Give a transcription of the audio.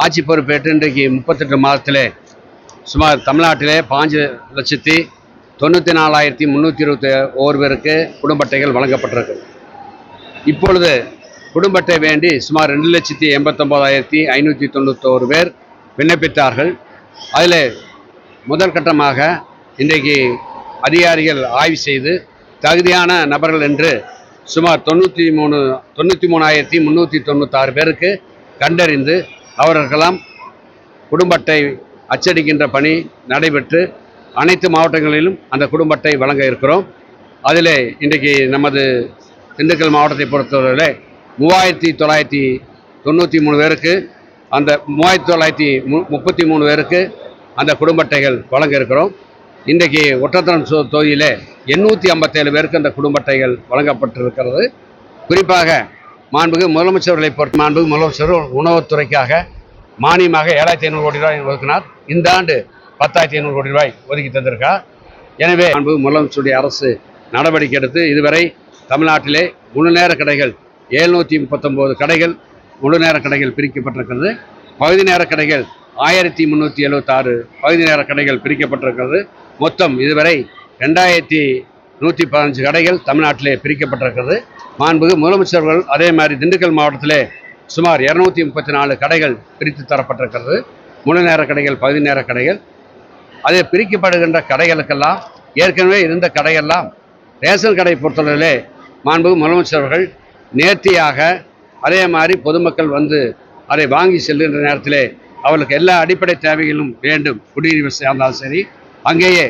ஆட்சி பொறுப்பேற்று இன்றைக்கு முப்பத்தெட்டு மாதத்திலே சுமார் தமிழ்நாட்டிலே பாஞ்சு லட்சத்தி தொண்ணூற்றி நாலாயிரத்தி முந்நூற்றி இருபத்தி ஓர் பேருக்கு குடும்ப அட்டைகள் வழங்கப்பட்டிருக்கு. இப்பொழுது குடும்ப அட்டை வேண்டி சுமார் ரெண்டு லட்சத்தி எண்பத்தொம்போதாயிரத்தி ஐநூற்றி தொண்ணூத்தோரு பேர் விண்ணப்பித்தார்கள். அதில் முதற்கட்டமாக இன்றைக்கு அதிகாரிகள் ஆய்வு செய்து தகுதியான நபர்கள் என்று சுமார் தொண்ணூற்றி மூணு தொண்ணூற்றி மூணாயிரத்தி முந்நூற்றி தொண்ணூத்தாறு பேருக்கு கண்டறிந்து அவர்களுக்கெல்லாம் குடும்ப அட்டை அச்சடிக்கின்ற பணி நடைபெற்று அனைத்து மாவட்டங்களிலும் அந்த குடும்ப அட்டை வழங்க இருக்கிறோம். அதில் இன்றைக்கு நமது திண்டுக்கல் மாவட்டத்தை பொறுத்தவரையிலே மூவாயிரத்தி தொள்ளாயிரத்தி தொண்ணூற்றி மூணு பேருக்கு அந்த மூவாயிரத்தி தொள்ளாயிரத்தி மு முப்பத்தி மூணு பேருக்கு அந்த குடும்ப அட்டைகள் வழங்க இருக்கிறோம். இன்றைக்கு ஒற்றத்தனம் சோ தொகுதியிலே எண்ணூற்றி ஐம்பத்தேழு பேருக்கு அந்த குடும்ப அட்டைகள் வழங்கப்பட்டிருக்கிறது. குறிப்பாக மாண்புக்கு முதலமைச்சர்களை பொறுத்த மாண்புக்கு முதலமைச்சர் உணவுத்துறைக்காக மானியமாக ஏழாயிரத்தி ஐநூறு கோடி ரூபாய் ஒதுக்கினார். இந்த ஆண்டு பத்தாயிரத்தி ஐநூறு கோடி ரூபாய் ஒதுக்கி தந்திருக்கார் எனவே மாண்பு முதலமைச்சருடைய அரசு நடவடிக்கை எடுத்து இதுவரை தமிழ்நாட்டிலே முழு நேர கடைகள் எழுநூற்றி முப்பத்தொம்போது கடைகள் முழு நேர கடைகள் பிரிக்கப்பட்டிருக்கிறது. பகுதி நேர கடைகள் ஆயிரத்தி முந்நூற்றி எழுபத்தாறு பகுதி நேர கடைகள் பிரிக்கப்பட்டிருக்கிறது. மொத்தம் இதுவரை ரெண்டாயிரத்தி நூற்றி பதினஞ்சு கடைகள் தமிழ்நாட்டிலே பிரிக்கப்பட்டிருக்கிறது. மாண்புகு முதலமைச்சர்கள் அதே மாதிரி திண்டுக்கல் மாவட்டத்திலே சுமார் இரநூத்தி முப்பத்தி நாலு கடைகள் பிரித்து தரப்பட்டிருக்கிறது. முழு நேர கடைகள் பகுதி நேர கடைகள். அது பிரிக்கப்படுகின்ற கடைகளுக்கெல்லாம் ஏற்கனவே இருந்த கடையெல்லாம் ரேஷன் கடை பொறுத்தளவிலே மாண்புகு முதலமைச்சர்கள் நேர்த்தியாக அதே மாதிரி பொதுமக்கள் வந்து அதை வாங்கி செல்கின்ற நேரத்திலே அவர்களுக்கு எல்லா அடிப்படை தேவைகளும் வேண்டும். குடிநீர் வசதியாக இருந்தாலும் சரி அங்கேயே